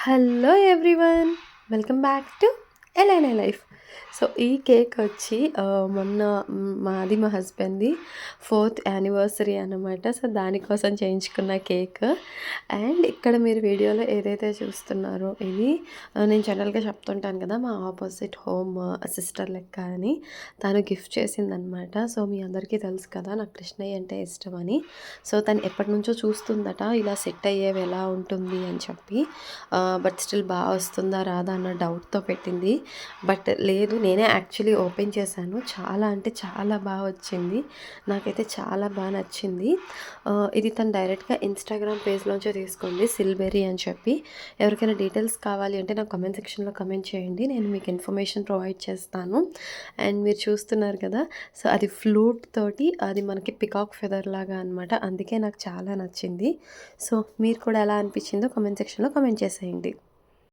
hello everyone welcome back to Elaina life so ఈ cake వచ్చి మొన్న మాది మా హస్బెండ్ది ఫోర్త్ యానివర్సరీ అనమాట సో దానికోసం చేయించుకున్న కేక్. అండ్ ఇక్కడ మీరు వీడియోలో ఏదైతే చూస్తున్నారో ఇది నేను జనరల్గా చెప్తుంటాను కదా మా ఆపోజిట్ హోమ్ సిస్టర్ లెక్క అని. తను గిఫ్ట్ చేసిందనమాట సో మీ అందరికీ తెలుసు కదా నాకు కృష్ణయ్య అంటే ఇష్టం అని. సో తను ఎప్పటి నుంచో చూస్తుందట ఇలా సెట్ అయ్యేవి ఎలా ఉంటుంది అని చెప్పి. బట్ స్టిల్ బాగా వస్తుందా రాదా అన్న డౌట్తో పెట్టింది. బట్ లేదు నేనే యాక్చువల్లీ ఓపెన్ చేశాను. చాలా అంటే చాలా బాగా వచ్చింది. నాకైతే చాలా బాగా నచ్చింది. ఇది తను డైరెక్ట్గా ఇన్స్టాగ్రామ్ పేజ్లోంచే తీసుకుంది సిల్బెరీ అని చెప్పి. ఎవరికైనా డీటెయిల్స్ కావాలి అంటే నాకు కమెంట్ సెక్షన్లో కమెంట్ చేయండి. నేను మీకు ఇన్ఫర్మేషన్ ప్రొవైడ్ చేస్తాను. అండ్ మీరు చూస్తున్నారు కదా సో అది ఫ్లూట్ తోటి అది మనకి పికాక్ ఫెదర్ లాగా అనమాట అందుకే నాకు చాలా నచ్చింది. సో మీరు కూడా ఎలా అనిపించిందో కమెంట్ సెక్షన్లో కమెంట్ చేసేయండి.